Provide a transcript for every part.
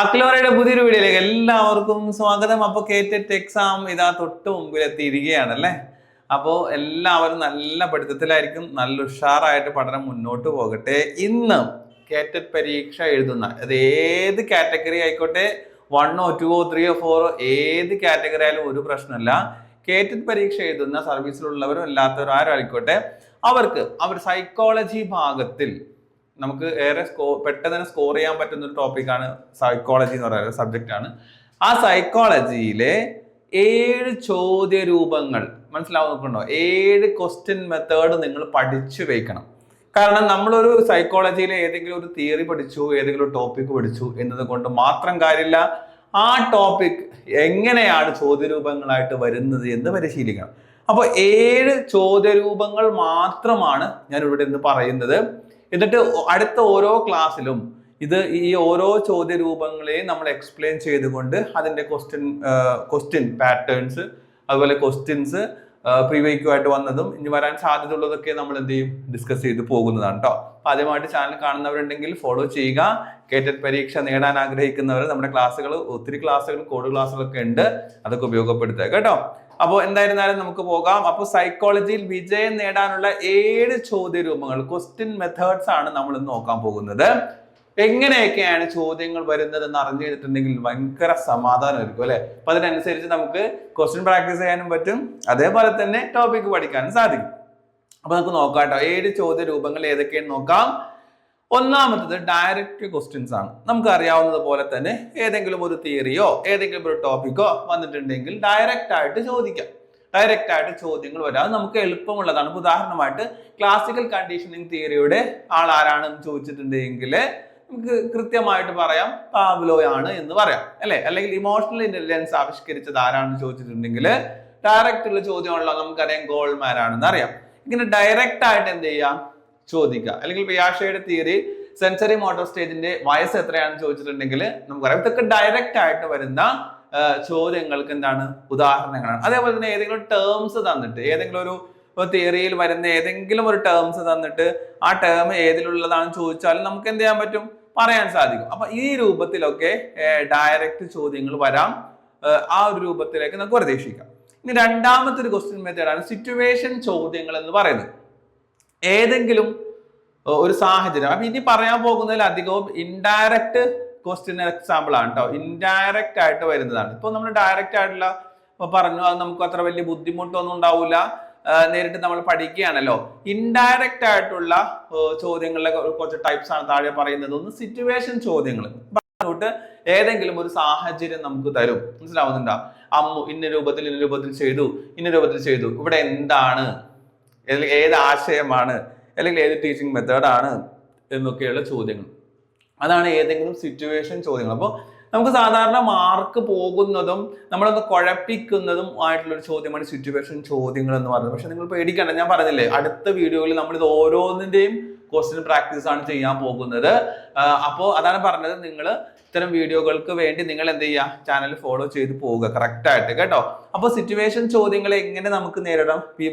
അക്ലോറയുടെ പുതിയൊരു വീഡിയോയിലേക്ക് എല്ലാവർക്കും സ്വാഗതം. അപ്പോൾ കേറ്ററ്റ് എക്സാം ഇതാ തൊട്ട് മുമ്പിൽ എത്തിയിരിക്കുകയാണല്ലേ അപ്പോൾ എല്ലാവരും നല്ല പഠിത്തത്തിലായിരിക്കും. നല്ല ഉഷാറായിട്ട് പഠനം മുന്നോട്ട് പോകട്ടെ. ഇന്ന് കേറ്ററ്റ് പരീക്ഷ എഴുതുന്ന അത് ഏത് കാറ്റഗറി ആയിക്കോട്ടെ? വണ്ണോ ടുവോ ത്രീയോ ഫോറോ ഏത് കാറ്റഗറി ആയാലും ഒരു പ്രശ്നമില്ല. കേറ്ററ്റ് പരീക്ഷ എഴുതുന്ന സർവീസിലുള്ളവരും അല്ലാത്തവരും ആരും ആയിക്കോട്ടെ അവർക്ക് അവർ സൈക്കോളജി ഭാഗത്തിൽ നമുക്ക് ഏറെ സ്കോ പെട്ടെന്ന് തന്നെ സ്കോർ ചെയ്യാൻ പറ്റുന്ന ഒരു ടോപ്പിക്കാണ് സൈക്കോളജി എന്ന് പറയുന്ന സബ്ജക്റ്റ് ആണ്. ആ സൈക്കോളജിയിലെ ഏഴ് ചോദ്യ രൂപങ്ങൾ മനസ്സിലാവുന്നുണ്ടോ ഏഴ് ക്വസ്റ്റ്യൻ മെത്തേഡ് നിങ്ങൾ പഠിച്ചു വെക്കണം. കാരണം നമ്മളൊരു സൈക്കോളജിയിലെ ഏതെങ്കിലും ഒരു തിയറി പഠിച്ചു ഏതെങ്കിലും ഒരു ടോപ്പിക് പഠിച്ചു എന്നത് കൊണ്ട് മാത്രം കാര്യമില്ല. ആ ടോപ്പിക് എങ്ങനെയാണ് ചോദ്യരൂപങ്ങളായിട്ട് വരുന്നത് എന്ന് പരിശീലിക്കണം. അപ്പോൾ ഏഴ് ചോദ്യരൂപങ്ങൾ മാത്രമാണ് ഞാൻ ഇവിടെ ഇന്ന് പറയുന്നത്. എന്നിട്ട് അടുത്ത ഓരോ ക്ലാസ്സിലും ഇത് ഈ ഓരോ ചോദ്യ രൂപങ്ങളെയും നമ്മൾ എക്സ്പ്ലെയിൻ ചെയ്തുകൊണ്ട് അതിന്റെ ക്വസ്റ്റ്യൻ ക്വസ്റ്റ്യൻ പാറ്റേൺസ് അതുപോലെ ക്വസ്റ്റ്യൻസ് പ്രീവൈക്കുമായിട്ട് വന്നതും ഇനി വരാൻ സാധ്യതയുള്ളതൊക്കെ നമ്മൾ എന്ത് ചെയ്യും? ഡിസ്കസ് ചെയ്ത് പോകുന്നതാണ് കേട്ടോ അപ്പൊ ആദ്യമായിട്ട് ചാനൽ കാണുന്നവരുണ്ടെങ്കിൽ ഫോളോ ചെയ്യുക. കേറ്റഡ് പരീക്ഷ നേടാൻ ആഗ്രഹിക്കുന്നവർ നമ്മുടെ ക്ലാസ്സുകൾ ഒത്തിരി ക്ലാസ്സുകൾ കോഡ് ക്ലാസ്സുകളൊക്കെ ഉണ്ട്. അതൊക്കെ ഉപയോഗപ്പെടുത്തുക കേട്ടോ. അപ്പോൾ എന്തായിരുന്നാലും നമുക്ക് പോകാം. അപ്പോൾ സൈക്കോളജിയിൽ വിജയം നേടാനുള്ള ഏഴ് ചോദ്യ രൂപങ്ങൾ ക്വസ്റ്റ്യൻ മെത്തേഡ്സ് ആണ് നമ്മൾ ഇന്ന് നോക്കാൻ പോകുന്നത്. എങ്ങനെയൊക്കെയാണ് ചോദ്യങ്ങൾ വരുന്നത് എന്ന് അറിഞ്ഞു കഴിഞ്ഞിട്ടുണ്ടെങ്കിൽ ഭയങ്കര സമാധാനമായിരിക്കും അല്ലെ? അപ്പൊ അതിനനുസരിച്ച് നമുക്ക് ക്വസ്റ്റ്യൻ പ്രാക്ടീസ് ചെയ്യാനും പറ്റും. അതേപോലെ തന്നെ ടോപ്പിക് പഠിക്കാനും സാധിക്കും. അപ്പൊ നമുക്ക് നോക്കാം കേട്ടോ. ഏഴ് ചോദ്യ രൂപങ്ങൾ ഏതൊക്കെയാണ് നോക്കാം. ഒന്നാമത്തത് ഡയറക്റ്റ് ക്വസ്റ്റ്യൻസ് ആണ്. നമുക്ക് അറിയാവുന്നത് പോലെ തന്നെ ഏതെങ്കിലും ഒരു തിയറിയോ ഏതെങ്കിലും ഒരു ടോപ്പിക്കോ വന്നിട്ടുണ്ടെങ്കിൽ ഡയറക്റ്റ് ആയിട്ട് ചോദിക്കാം. ഡയറക്റ്റ് ആയിട്ട് ചോദ്യങ്ങൾ വരാം. നമുക്ക് എളുപ്പമുള്ളതാണ്. ഉദാഹരണമായിട്ട് ക്ലാസിക്കൽ കണ്ടീഷനിങ് തിയറിയുടെ ആൾ ആരാണെന്ന് ചോദിച്ചിട്ടുണ്ടെങ്കിൽ നമുക്ക് കൃത്യമായിട്ട് പറയാം പാബ്ലോയാണ് എന്ന് പറയാം. അല്ലെ? അല്ലെങ്കിൽ ഇമോഷണൽ ഇന്റലിജൻസ് ആവിഷ്കരിച്ചത് ആരാണെന്ന് ചോദിച്ചിട്ടുണ്ടെങ്കിൽ ഡയറക്റ്റ് ഉള്ള ചോദ്യമുള്ള നമുക്കറിയാം ഗോൾമാൻ ആണെന്ന് അറിയാം. ഇങ്ങനെ ഡയറക്റ്റ് ആയിട്ട് എന്ത് ചെയ്യാം? ചോദിക്കുക. അല്ലെങ്കിൽ പിയാഷയുടെ തിയറി സെൻസറി മോട്ടോർ സ്റ്റേജിന്റെ വയസ്സ് എത്രയാണെന്ന് ചോദിച്ചിട്ടുണ്ടെങ്കിൽ നമുക്കറിയാം ഇതൊക്കെ ഡയറക്റ്റ് ആയിട്ട് വരുന്ന ചോദ്യങ്ങൾക്ക് എന്താണ്? ഉദാഹരണങ്ങളാണ്. അതേപോലെ തന്നെ ഏതെങ്കിലും ടേംസ് തന്നിട്ട് ഏതെങ്കിലും ഒരു തിയറിയിൽ വരുന്ന ഏതെങ്കിലും ഒരു ടേംസ് തന്നിട്ട് ആ ടേം ഏതിലുള്ളതാണെന്ന് ചോദിച്ചാലും നമുക്ക് എന്ത് ചെയ്യാൻ പറ്റും? പറയാൻ സാധിക്കും. അപ്പൊ ഈ രൂപത്തിലൊക്കെ ഡയറക്റ്റ് ചോദ്യങ്ങൾ വരാം. ആ ഒരു രൂപത്തിലേക്ക് നമുക്ക് പ്രതീക്ഷിക്കാം. ഇനി രണ്ടാമത്തെ ഒരു ക്വസ്റ്റ്യൻ മെത്തേഡാണ് സിറ്റുവേഷൻ ചോദ്യങ്ങൾ എന്ന് പറയുന്നത്. ഏതെങ്കിലും ഒരു സാഹചര്യം. അപ്പൊ ഇനി പറയാൻ പോകുന്നതിൽ അധികവും ഇൻഡയറക്റ്റ് ക്വസ്റ്റ്യൻ എക്സാമ്പിൾ ആണ് കേട്ടോ ഇൻഡയറക്റ്റ് ആയിട്ട് വരുന്നതാണ്. ഇപ്പൊ നമ്മൾ ഡയറക്റ്റ് ആയിട്ടുള്ള പറഞ്ഞു അത് നമുക്ക് അത്ര വലിയ ബുദ്ധിമുട്ടൊന്നും ഉണ്ടാവില്ല നേരിട്ട് നമ്മൾ പഠിക്കുകയാണല്ലോ. ഇൻഡയറക്റ്റ് ആയിട്ടുള്ള ചോദ്യങ്ങളിലെ കുറച്ച് ടൈപ്സ് ആണ് താഴെ പറയുന്നത്. ഒന്ന് സിറ്റുവേഷൻ ചോദ്യങ്ങൾ ോട്ട് ഏതെങ്കിലും ഒരു സാഹചര്യം നമുക്ക് തരും. മനസ്സിലാവുന്നുണ്ടോ? അമ്മു ഇന്ന രൂപത്തിൽ ഇന്ന രൂപത്തിൽ ചെയ്തു ഇന്ന രൂപത്തിൽ ചെയ്തു. ഇവിടെ എന്താണ്? അല്ലെങ്കിൽ ഏത് ആശയമാണ് അല്ലെങ്കിൽ ഏത് ടീച്ചിങ് മെത്തേഡാണ് എന്നൊക്കെയുള്ള ചോദ്യങ്ങൾ. അതാണ് ഏതെങ്കിലും സിറ്റുവേഷൻ ചോദ്യങ്ങൾ. അപ്പോൾ നമുക്ക് സാധാരണ മാർക്ക് പോകുന്നതും നമ്മളൊന്ന് കുഴപ്പിക്കുന്നതും ആയിട്ടുള്ള ഒരു ചോദ്യമാണ് സിറ്റുവേഷൻ ചോദ്യങ്ങൾ എന്ന് പറയുന്നത്. പക്ഷെ നിങ്ങൾ പേടിക്കണ്ട ഞാൻ പറഞ്ഞില്ലേ അടുത്ത വീഡിയോയിൽ നമ്മൾ ഇത് ഓരോന്നിന്റെയും ക്വസ്റ്റ്യൻ പ്രാക്ടീസ് ആണ് ചെയ്യാൻ പോകുന്നത്. അപ്പോൾ അതാണ് പറഞ്ഞത് നിങ്ങൾ ഇത്തരം വീഡിയോകൾക്ക് വേണ്ടി നിങ്ങൾ എന്ത് ചെയ്യുക ചാനൽ ഫോളോ ചെയ്ത് പോവുക കറക്റ്റ് ആയിട്ട് കേട്ടോ? അപ്പോൾ സിറ്റുവേഷൻ ചോദ്യങ്ങൾ എങ്ങനെ നമുക്ക് നേരിടാം? പി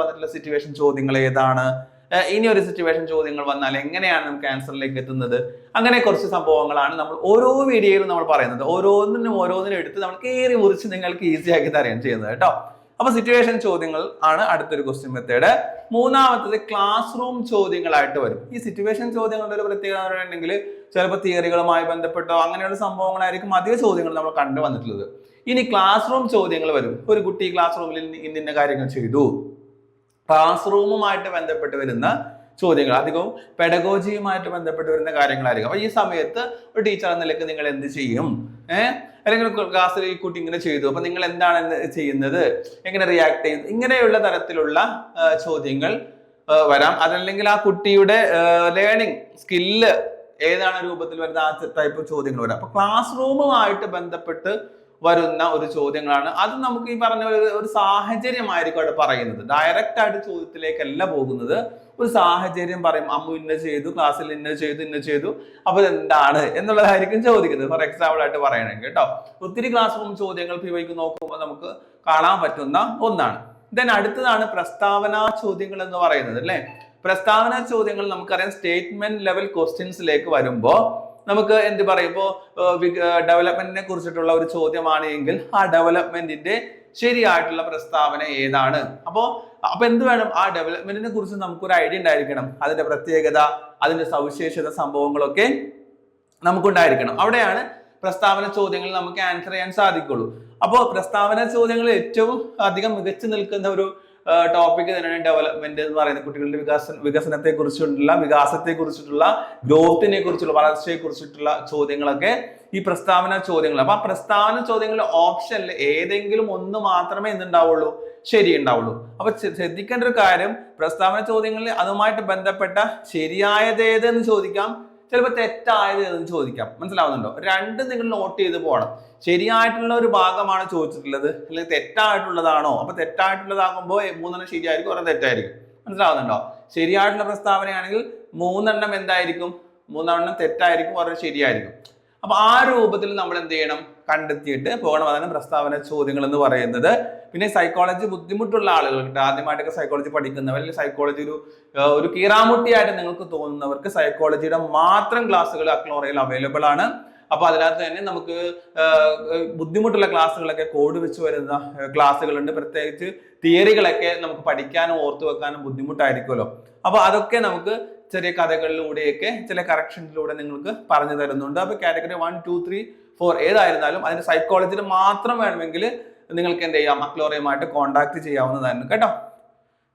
വന്നിട്ടുള്ള സിറ്റുവേഷൻ ചോദ്യങ്ങൾ ഏതാണ്? ഇനി ഒരു സിറ്റുവേഷൻ ചോദ്യങ്ങൾ വന്നാൽ എങ്ങനെയാണ് നമുക്ക് ആൻസറിലേക്ക് എത്തുന്നത്? അങ്ങനെ കുറച്ച് സംഭവങ്ങളാണ് നമ്മൾ ഓരോ വീഡിയോയിലും നമ്മൾ പറയുന്നത്. ഓരോന്നിനും ഓരോന്നിനും എടുത്ത് നമ്മൾ കയറി മുറിച്ച് നിങ്ങൾക്ക് ഈസി ആക്കി തരുകയാണ് ചെയ്യുന്നത് കേട്ടോ. അപ്പൊ സിറ്റുവേഷൻ ചോദ്യങ്ങൾ ആണ് അടുത്തൊരു ക്വസ്റ്റ്യൻ മെത്തേഡ് മൂന്നാമത്തത് ക്ലാസ് റൂം ചോദ്യങ്ങളായിട്ട് വരും. ഈ സിറ്റുവേഷൻ ചോദ്യങ്ങളുടെ ഒരു പ്രത്യേകത എന്ന് ചിലപ്പോൾ തിയറികളുമായി ബന്ധപ്പെട്ടോ അങ്ങനെയുള്ള സംഭവങ്ങളായിരിക്കും അധിക ചോദ്യങ്ങൾ നമ്മൾ കണ്ടു വന്നിട്ടുള്ളത് ഇനി ക്ലാസ് റൂം ചോദ്യങ്ങൾ വരും. ഒരു കുട്ടി ക്ലാസ് റൂമിൽ ഇന്നിന്ന കാര്യങ്ങൾ ചെയ്തു. ക്ലാസ് റൂമുമായിട്ട് ബന്ധപ്പെട്ട് വരുന്ന ചോദ്യങ്ങൾ. അധികവും പെഡഗോജിയുമായിട്ട് ബന്ധപ്പെട്ട് വരുന്ന കാര്യങ്ങളായിരിക്കും. അപ്പൊ ഈ സമയത്ത് ഒരു ടീച്ചർ എന്ന നിലയ്ക്ക് നിങ്ങൾ എന്ത് ചെയ്യും? ഏഹ് അല്ലെങ്കിൽ ക്ലാസ്സിൽ ഈ കുട്ടി ഇങ്ങനെ ചെയ്തു. അപ്പൊ നിങ്ങൾ എന്താണ് ചെയ്യുന്നത്? എങ്ങനെ റിയാക്ട് ചെയ്യുന്നു ഇങ്ങനെയുള്ള തരത്തിലുള്ള ചോദ്യങ്ങൾ വരാം. അതല്ലെങ്കിൽ ആ കുട്ടിയുടെ ലേണിംഗ് സ്കില്ല് ഏതാണ് രൂപത്തിൽ വരുന്ന ആ ടൈപ്പ് ചോദ്യങ്ങൾ വരാം. അപ്പൊ ക്ലാസ് റൂമുമായിട്ട് ബന്ധപ്പെട്ട് വരുന്ന ഒരു ചോദ്യങ്ങളാണ്. അത് നമുക്ക് ഈ പറഞ്ഞ ഒരു സാഹചര്യമായിരിക്കും അവിടെ പറയുന്നത്. ഡയറക്റ്റ് ആയിട്ട് ചോദ്യത്തിലേക്കല്ല പോകുന്നത്. ഒരു സാഹചര്യം പറയും അമ്മു ഇന്ന ചെയ്തു ക്ലാസ്സിൽ ഇന്ന ചെയ്തു ഇന്ന ചെയ്തു അപ്പൊ എന്താണ് എന്നുള്ളതായിരിക്കും ചോദിക്കുന്നത്. ഫോർ എക്സാമ്പിൾ ആയിട്ട് പറയണമെങ്കിൽ കേട്ടോ. ഒത്തിരി ക്ലാസ് റൂം ചോദ്യങ്ങൾ പി നോക്കുമ്പോൾ നമുക്ക് കാണാൻ പറ്റുന്ന ഒന്നാണ്. ദെൻ അടുത്തതാണ് പ്രസ്താവന ചോദ്യങ്ങൾ എന്ന് പറയുന്നത് അല്ലേ? പ്രസ്താവന ചോദ്യങ്ങൾ നമുക്കറിയാം. സ്റ്റേറ്റ്മെന്റ് ലെവൽ ക്വസ്റ്റ്യൻസിലേക്ക് വരുമ്പോൾ നമുക്ക് എന്ത് പറയും? ഇപ്പോ ഡെവലപ്മെന്റിനെ കുറിച്ചിട്ടുള്ള ഒരു ചോദ്യമാണ് എങ്കിൽ ആ ഡെവലപ്മെന്റിന്റെ ശരിയായിട്ടുള്ള പ്രസ്താവന ഏതാണ്? അപ്പോ അപ്പൊ എന്ത് വേണം? ആ ഡെവലപ്മെന്റിനെ കുറിച്ച് നമുക്കൊരു ഐഡിയ ഉണ്ടായിരിക്കണം. അതിന്റെ പ്രത്യേകത അതിന്റെ സവിശേഷത സംഭവങ്ങളൊക്കെ നമുക്കുണ്ടായിരിക്കണം. അവിടെയാണ് പ്രസ്താവന ചോദ്യങ്ങൾ നമുക്ക് ആൻസർ ചെയ്യാൻ സാധിക്കുള്ളൂ. അപ്പോൾ പ്രസ്താവന ചോദ്യങ്ങൾ ഏറ്റവും അധികം മികച്ചു നിൽക്കുന്ന ഒരു ടോപ്പിക് തന്നെയാണ് ഡെവലപ്മെന്റ് എന്ന് പറയുന്നത്. കുട്ടികളുടെ വികാസം വികസനത്തെ കുറിച്ചിട്ടുള്ള വികാസത്തെ കുറിച്ചിട്ടുള്ള ഗ്രോത്തിനെ കുറിച്ചുള്ള വളർച്ചയെ കുറിച്ചിട്ടുള്ള ചോദ്യങ്ങളൊക്കെ ഈ പ്രസ്താവന ചോദ്യങ്ങൾ അപ്പൊ ആ പ്രസ്താവന ചോദ്യങ്ങളിൽ ഓപ്ഷനിൽ ഏതെങ്കിലും ഒന്ന് മാത്രമേ എന്തുണ്ടാവുള്ളൂ ശരി ഉണ്ടാവുള്ളൂ. അപ്പൊ ശ്രദ്ധിക്കേണ്ട ഒരു കാര്യം പ്രസ്താവന ചോദ്യങ്ങളിൽ അതുമായിട്ട് ബന്ധപ്പെട്ട ശരിയായത് ഏതെന്ന് ചോദിക്കാം ചിലപ്പോൾ തെറ്റായത് എന്ന് ചോദിക്കാം. മനസ്സിലാവുന്നുണ്ടോ? രണ്ട് നിങ്ങൾ നോട്ട് ചെയ്ത് പോകണം. ശരിയായിട്ടുള്ള ഒരു ഭാഗമാണ് ചോദിച്ചിട്ടുള്ളത്. അല്ലെങ്കിൽ തെറ്റായിട്ടുള്ളതാണോ? അപ്പൊ തെറ്റായിട്ടുള്ളതാകുമ്പോൾ മൂന്നെണ്ണം ശരിയായിരിക്കും ഒരെണ്ണം തെറ്റായിരിക്കും. മനസ്സിലാവുന്നുണ്ടോ? ശരിയായിട്ടുള്ള പ്രസ്താവനയാണെങ്കിൽ മൂന്നെണ്ണം എന്തായിരിക്കും? മൂന്നെണ്ണം തെറ്റായിരിക്കും ഒരെണ്ണം ശരിയായിരിക്കും. അപ്പൊ ആ രൂപത്തിൽ നമ്മൾ എന്ത് ചെയ്യണം? കണ്ടെത്തിയിട്ട് പോകണം. അതാണ് പ്രസ്താവന ചോദ്യങ്ങൾ എന്ന് പറയുന്നത്. പിന്നെ സൈക്കോളജി ബുദ്ധിമുട്ടുള്ള ആളുകൾക്ക് ആദ്യമായിട്ടൊക്കെ സൈക്കോളജി പഠിക്കുന്നവർ അല്ലെങ്കിൽ സൈക്കോളജി ഒരു ഒരു കീറാമുട്ടിയായിട്ട് നിങ്ങൾക്ക് തോന്നുന്നവർക്ക് സൈക്കോളജിയുടെ മാത്രം ക്ലാസ്സുകൾ അക്ലോറയിൽ അവൈലബിൾ ആണ്. അപ്പൊ അതിനകത്ത് തന്നെ നമുക്ക് ബുദ്ധിമുട്ടുള്ള ക്ലാസ്സുകളൊക്കെ കോഡ് വെച്ച് വരുന്ന ക്ലാസ്സുകളുണ്ട്. പ്രത്യേകിച്ച് തിയറികളൊക്കെ നമുക്ക് പഠിക്കാനും ഓർത്തു വെക്കാനും ബുദ്ധിമുട്ടായിരിക്കുമല്ലോ. അപ്പൊ അതൊക്കെ നമുക്ക് ചെറിയ കഥകളിലൂടെയൊക്കെ ചില കറക്ഷൻസിലൂടെ നിങ്ങൾക്ക് പറഞ്ഞു തരുന്നുണ്ട്. അപ്പൊ category one two three four ഏതായിരുന്നാലും അതിന്റെ സൈക്കോളജിയിൽ മാത്രം വേണമെങ്കിൽ നിങ്ങൾക്ക് എന്ത് ചെയ്യാം? അക്ലോറയുമായിട്ട് കോണ്ടാക്ട് ചെയ്യാവുന്നതായിരുന്നു. കേട്ടോ?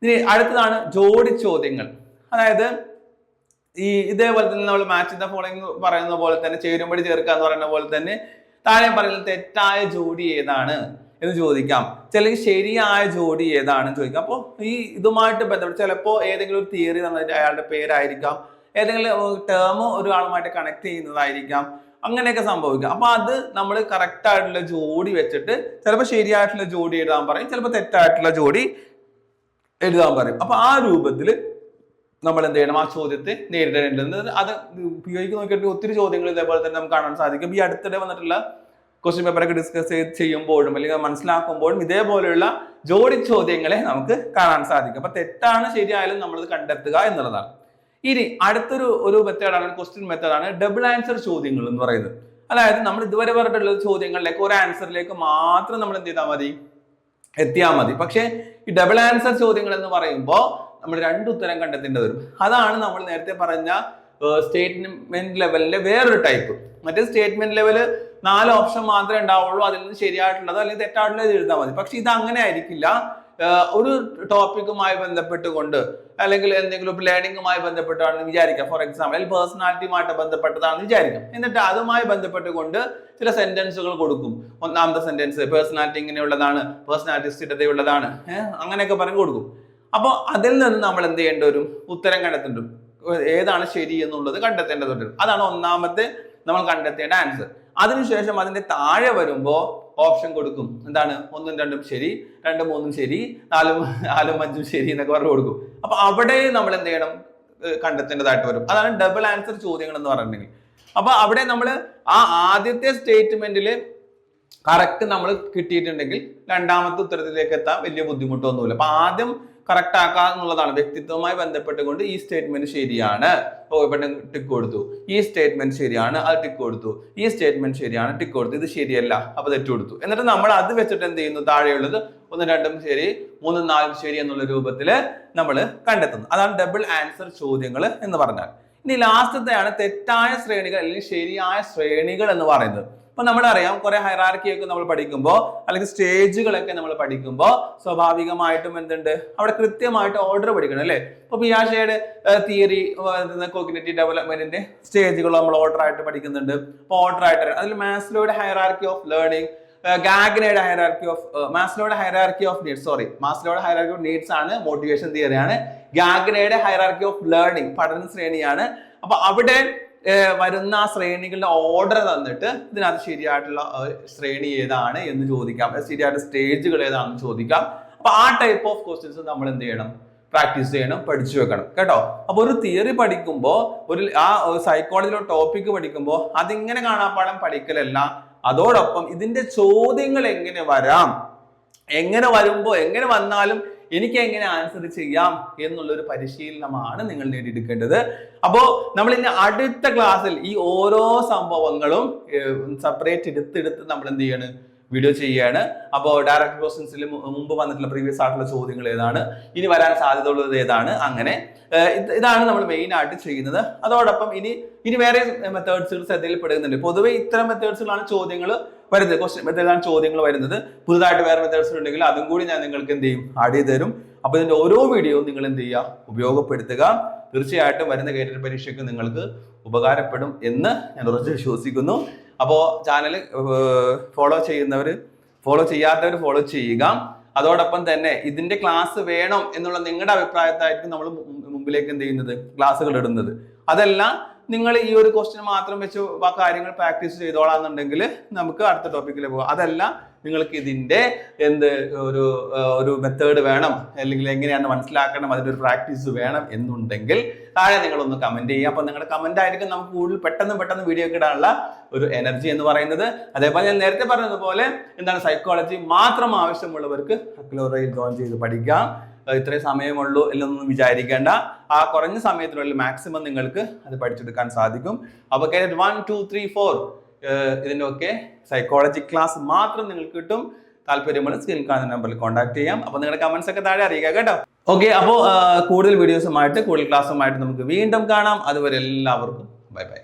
ഇനി അടുത്തതാണ് ജോഡി ചോദ്യങ്ങൾ. അതായത് ഈ ഇതേപോലെ തന്നെ നമ്മൾ മാച്ച് ദ ഫോളോയിങ് പറയുന്ന പോലെ തന്നെ ചേരുമ്പടി ചേർക്കുക എന്ന് പറയുന്ന പോലെ തന്നെ താഴെ പറയുന്നത് തെറ്റായ ജോഡി ഏതാണ്? എന്ന് ചോദിക്കാം. ചില ശരിയായ ജോഡി ഏതാണെന്ന് ചോദിക്കാം. അപ്പോൾ ഈ ഇതുമായിട്ട് ബന്ധപ്പെട്ട് ചിലപ്പോൾ ഏതെങ്കിലും ഒരു തിയറി തന്നിട്ട് അയാളുടെ പേരായിരിക്കാം. ഏതെങ്കിലും ടേം ഒരാളുമായിട്ട് കണക്ട് ചെയ്യുന്നതായിരിക്കാം. അങ്ങനെയൊക്കെ സംഭവിക്കാം. അപ്പൊ അത് നമ്മൾ കറക്റ്റ് ആയിട്ടുള്ള ജോഡി വെച്ചിട്ട് ചിലപ്പോൾ ശരിയായിട്ടുള്ള ജോഡി എഴുതാൻ പറയും. ചിലപ്പോൾ തെറ്റായിട്ടുള്ള ജോഡി എഴുതാൻ പറയും. അപ്പൊ ആ രൂപത്തിൽ നമ്മൾ എന്ത് ചെയ്യണം? ആ ചോദ്യത്തെ നേരിടേണ്ടത് അത് ഉപയോഗിച്ച് നോക്കിയിട്ട് ഒത്തിരി ചോദ്യങ്ങൾ ഇതേപോലെ തന്നെ നമുക്ക് കാണാൻ സാധിക്കും. ഈ അടുത്തിടെ വന്നിട്ടുള്ള ക്വസ്റ്റ്യൻ പേപ്പറൊക്കെ ഡിസ്കസ് ചെയ്യുമ്പോഴും അല്ലെങ്കിൽ മനസ്സിലാക്കുമ്പോഴും ഇതേപോലെയുള്ള ജോഡി ചോദ്യങ്ങളെ നമുക്ക് കാണാൻ സാധിക്കും. അപ്പൊ തെറ്റാണ് ശരിയായാലും നമ്മളത് കണ്ടെത്തുക എന്നുള്ളതാണ്. ഇനി അടുത്തൊരു ഒരു മെത്തേഡാണ് ക്വസ്റ്റ്യൻ മെത്തേഡാണ് ഡബിൾ ആൻസർ ചോദ്യങ്ങൾ എന്ന് പറയുന്നത്. അതായത് നമ്മൾ ഇതുവരെ പറഞ്ഞിട്ടുള്ള ചോദ്യങ്ങളിലേക്ക് ഒരു ആൻസറിലേക്ക് മാത്രം നമ്മൾ എന്ത് ചെയ്താൽ മതി? എത്തിയാൽ മതി. പക്ഷേ ഈ ഡബിൾ ആൻസർ ചോദ്യങ്ങൾ എന്ന് പറയുമ്പോൾ നമ്മൾ രണ്ട് ഉത്തരം കണ്ടെത്തേണ്ടി വരും. അതാണ് നമ്മൾ നേരത്തെ പറഞ്ഞ സ്റ്റേറ്റ്മെന്റ് ലെവലിന്റെ വേറൊരു ടൈപ്പ് മറ്റേ സ്റ്റേറ്റ്മെന്റ് ലെവൽ നാല് ഓപ്ഷൻ മാത്രമേ ഉണ്ടാവുള്ളൂ അതിൽ നിന്ന് ശരിയായിട്ടുള്ളത് അല്ലെങ്കിൽ തെറ്റായിട്ടുള്ളത് എഴുതാൽ മതി. പക്ഷെ ഇത് അങ്ങനെ ആയിരിക്കില്ല. ഒരു ടോപ്പിക്കുമായി ബന്ധപ്പെട്ടുകൊണ്ട് അല്ലെങ്കിൽ എന്തെങ്കിലും ലേണിംഗുമായി ബന്ധപ്പെട്ടാണെന്ന് വിചാരിക്കാം. ഫോർ എക്സാമ്പിൾ പേഴ്സണാലിറ്റിയുമായിട്ട് ബന്ധപ്പെട്ടതാണെന്ന് വിചാരിക്കാം. എന്നിട്ട് അതുമായി ബന്ധപ്പെട്ടുകൊണ്ട് ചില സെന്റൻസുകൾ കൊടുക്കും. ഒന്നാമത്തെ സെന്റൻസ് പേഴ്സണാലിറ്റി ഇങ്ങനെയുള്ളതാണ് പേഴ്സണാലിറ്റി സ്ഥിരതയുള്ളതാണ്. അങ്ങനെയൊക്കെ പറഞ്ഞ് കൊടുക്കും. അപ്പോൾ അതിൽ നിന്ന് നമ്മൾ എന്ത് ചെയ്യേണ്ട ഒരു ഉത്തരം കണ്ടെത്തേണ്ടത് ഏതാണ് ശരി എന്നുള്ളത് കണ്ടെത്തേണ്ടതുണ്ട്. അതാണ് ഒന്നാമത്തെ നമ്മൾ കണ്ടെത്തേണ്ട ആൻസർ അതിനുശേഷം അതിന്റെ താഴെ വരുമ്പോൾ ഓപ്ഷൻ കൊടുക്കും. എന്താണ്? ഒന്നും രണ്ടും ശരി രണ്ടും മൂന്നും ശരി നാലും നാലും അഞ്ചും ശരി എന്നൊക്കെ പറഞ്ഞു കൊടുക്കും. അപ്പൊ അവിടെ നമ്മൾ എന്ത് ചെയ്യണം? കണ്ടെത്തേണ്ടതായിട്ട് വരും. അതാണ് ഡബിൾ ആൻസർ ചോദ്യങ്ങൾ എന്ന് പറഞ്ഞിട്ടുണ്ടെങ്കിൽ. അപ്പൊ അവിടെ നമ്മൾ ആ ആദ്യത്തെ സ്റ്റേറ്റ്മെന്റിൽ കറക്റ്റ് നമ്മൾ കിട്ടിയിട്ടുണ്ടെങ്കിൽ രണ്ടാമത്തെ ഉത്തരത്തിലേക്ക് എത്താൻ വലിയ ബുദ്ധിമുട്ടൊന്നുമില്ല. അപ്പൊ ആദ്യം കറക്റ്റ് ആക്കുക എന്നുള്ളതാണ്. വ്യക്തിത്വവുമായി ബന്ധപ്പെട്ടുകൊണ്ട് ഈ സ്റ്റേറ്റ്മെന്റ് ശരിയാണ്. ഓ ഇവിടെ ടിക്ക് കൊടുത്തു. ഈ സ്റ്റേറ്റ്മെന്റ് ശരിയാണ് അത് ടിക്ക് കൊടുത്തു. ഈ സ്റ്റേറ്റ്മെന്റ് ശരിയാണ് ടിക്ക് കൊടുത്തു. ഇത് ശരിയല്ല അപ്പൊ തെറ്റ് കൊടുത്തു. എന്നിട്ട് നമ്മൾ അത് വെച്ചിട്ട് എന്ത് ചെയ്യുന്നു? താഴെയുള്ളത് ഒന്ന് രണ്ടും ശരി മൂന്നും നാലും ശരി എന്നുള്ള രൂപത്തിൽ നമ്മൾ കണ്ടെത്തുന്നു. അതാണ് ഡബിൾ ആൻസർ ചോദ്യങ്ങൾ എന്ന് പറഞ്ഞാൽ. ഇനി ലാസ്റ്റത്തെയാണ് തെറ്റായ ശ്രേണികൾ അല്ലെങ്കിൽ ശരിയായ ശ്രേണികൾ എന്ന് പറയുന്നത്. അപ്പൊ നമ്മളറിയാം കുറെ ഹൈറാർക്കി ഒക്കെ നമ്മൾ പഠിക്കുമ്പോൾ അല്ലെങ്കിൽ സ്റ്റേജുകളൊക്കെ നമ്മൾ പഠിക്കുമ്പോൾ സ്വാഭാവികമായിട്ടും എന്തുണ്ട്? അവിടെ കൃത്യമായിട്ട് ഓർഡർ പഠിക്കണം അല്ലേ? ഇപ്പൊ പിയാഷയുടെ തിയറി കോഗ്നേറ്റീവ് ഡെവലപ്മെന്റിന്റെ സ്റ്റേജുകൾ നമ്മൾ ഓർഡർ ആയിട്ട് പഠിക്കുന്നുണ്ട്. അപ്പൊ ഓർഡർ ആയിട്ട് അതിൽ മാസ്ലോയുടെ ഹൈറാർക്കി ഓഫ് ലേണിംഗ് ഗാഗ്നയുടെ ഹൈറാർക്കി ഓഫ് മാസ്ലോയുടെ ഹൈറാർക്കി ഓഫ് നീഡ്സ് സോറി മാസ്ലോയുടെ ഹൈറാർക്കി ഓഫ് നീഡ്സ് ആണ് മോട്ടിവേഷൻ തിയറിയാണ് ഗാഗ്നയുടെ ഹൈറാർക്കി ഓഫ് ലേണിംഗ് പഠന ശ്രേണിയാണ് അപ്പൊ അവിടെ വരുന്ന ആ ശ്രേണികളുടെ ഓർഡർ തന്നിട്ട് ഇതിനകത്ത് ശരിയായിട്ടുള്ള ശ്രേണി ഏതാണ് എന്ന് ചോദിക്കാം. ശരിയായിട്ട് സ്റ്റേജുകൾ ഏതാണെന്ന് ചോദിക്കാം. അപ്പൊ ആ ടൈപ്പ് ഓഫ് ക്വസ്റ്റ്യൻസ് നമ്മൾ എന്ത് ചെയ്യണം? പ്രാക്ടീസ് ചെയ്യണം പഠിച്ചു വെക്കണം. കേട്ടോ? അപ്പൊ ഒരു തിയറി പഠിക്കുമ്പോൾ ഒരു ആ സൈക്കോളജിയിലെ ടോപ്പിക്ക് പഠിക്കുമ്പോൾ അതിങ്ങനെ കാണാപ്പാടം പഠിക്കലല്ല. അതോടൊപ്പം ഇതിന്റെ ചോദ്യങ്ങൾ എങ്ങനെ വരാം? എങ്ങനെ വരുമ്പോൾ എങ്ങനെ വന്നാലും എനിക്ക് എങ്ങനെ ആൻസർ ചെയ്യാം എന്നുള്ള ഒരു പരിശീലനമാണ് നിങ്ങൾ നേടിയെടുക്കേണ്ടത്. അപ്പോൾ നമ്മൾ ഇനി അടുത്ത ക്ലാസ്സിൽ ഈ ഓരോ സംഭവങ്ങളും സെപ്പറേറ്റ് എടുത്തെടുത്ത് നമ്മൾ എന്ത് ചെയ്യാണ്? വീഡിയോ ചെയ്യുകയാണ്. അപ്പോൾ ഡയറക്ട് ക്വസ്റ്റൻസിൽ മുമ്പ് വന്നിട്ടുള്ള പ്രീവിയസ് ആയിട്ടുള്ള ചോദ്യങ്ങൾ ഏതാണ്? ഇനി വരാൻ സാധ്യത സാധ്യതയുള്ളത് ഏതാണ്? അങ്ങനെ. ഇതാണ് നമ്മൾ മെയിൻ ആയിട്ട് ചെയ്യുന്നത്. അതോടൊപ്പം ഇനി ഇനി വേറെ മെത്തേഡ്സുകൾ ശ്രദ്ധയിൽപ്പെടുന്നുണ്ട്. പൊതുവെ ഇത്തരം മെത്തേഡ്സുകളാണ് ചോദ്യങ്ങൾ വരുന്നത്. ക്വസ്റ്റ്യൻ മെത്തേഡാണ് ചോദ്യങ്ങൾ വരുന്നത്. പുതുതായിട്ട് വേറെ മെത്തേഡ്സ് ഉണ്ടെങ്കിൽ അതും കൂടി ഞാൻ നിങ്ങൾക്ക് എന്ത് ചെയ്യും? ആഡ് ചെയ്ത് തരും. അപ്പോൾ ഇതിന്റെ ഓരോ വീഡിയോയും നിങ്ങൾ എന്ത് ചെയ്യുക? ഉപയോഗപ്പെടുത്തുക. തീർച്ചയായിട്ടും വരുന്ന കേരള പരീക്ഷയ്ക്ക് നിങ്ങൾക്ക് ഉപകാരപ്പെടും എന്ന് ഞാൻ ഉറച്ച് വിശ്വസിക്കുന്നു. അപ്പോൾ ചാനൽ ഫോളോ ചെയ്യുന്നവർ ഫോളോ ചെയ്യാത്തവർ ഫോളോ ചെയ്യുക. അതോടൊപ്പം തന്നെ ഇതിന്റെ ക്ലാസ് വേണം എന്നുള്ള നിങ്ങളുടെ അഭിപ്രായത്തായിരിക്കും നമ്മൾ മുമ്പിലേക്ക് എന്ത് ചെയ്യുന്നത്? ക്ലാസ്സുകൾ ഇടുന്നത്. അതല്ല നിങ്ങൾ ഈ ഒരു ക്വസ്റ്റ്യൻ മാത്രം വെച്ച് ആ കാര്യങ്ങൾ പ്രാക്ടീസ് ചെയ്തോളാന്നുണ്ടെങ്കിൽ നമുക്ക് അടുത്ത ടോപ്പിക്കിൽ പോകാം. അതല്ല നിങ്ങൾക്ക് ഇതിന്റെ എന്ത് ഒരു ഒരു മെത്തേഡ് വേണം അല്ലെങ്കിൽ എങ്ങനെയാണ് മനസ്സിലാക്കണം അതിന്റെ ഒരു പ്രാക്ടീസ് വേണം എന്നുണ്ടെങ്കിൽ താഴെ നിങ്ങളൊന്ന് കമന്റ് ചെയ്യുക. അപ്പോൾ നിങ്ങളുടെ കമന്റ് ആയിരിക്കും നമുക്ക് കൂടുതൽ പെട്ടെന്ന് പെട്ടെന്ന് വീഡിയോ ഇടാനുള്ള ഒരു എനർജി എന്ന് പറയുന്നത്. അതേപോലെ ഞാൻ നേരത്തെ പറഞ്ഞതുപോലെ എന്താണ് സൈക്കോളജി മാത്രം ആവശ്യമുള്ളവർക്ക് അക്ലോറയിൽ ജോയിൻ ചെയ്ത് പഠിക്കാം ഇത്രയും സമയമുള്ളൂ എന്നൊന്നും വിചാരിക്കേണ്ട. ആ കുറഞ്ഞ സമയത്തിനുള്ളിൽ മാക്സിമം നിങ്ങൾക്ക് അത് പഠിച്ചെടുക്കാൻ സാധിക്കും. അപ്പോൾ കാര്യം വൺ ടു ത്രീ ഫോർ ഇതിന്റെ ഒക്കെ സൈക്കോളജി ക്ലാസ് മാത്രം നിങ്ങൾക്ക് കിട്ടും. താല്പര്യമുള്ള സ്ക്രീൻ കാണുന്ന നമ്പറിൽ കോൺടാക്ട് ചെയ്യാം. അപ്പോൾ നിങ്ങളുടെ കമൻസ് ഒക്കെ താഴെ അറിയിക്കുക കേട്ടോ. ഓക്കെ അപ്പോൾ കൂടുതൽ വീഡിയോസുമായിട്ട് കൂടുതൽ ക്ലാസ്സുമായിട്ട് നമുക്ക് വീണ്ടും കാണാം. അതുവരെ എല്ലാവർക്കും ബൈ ബൈ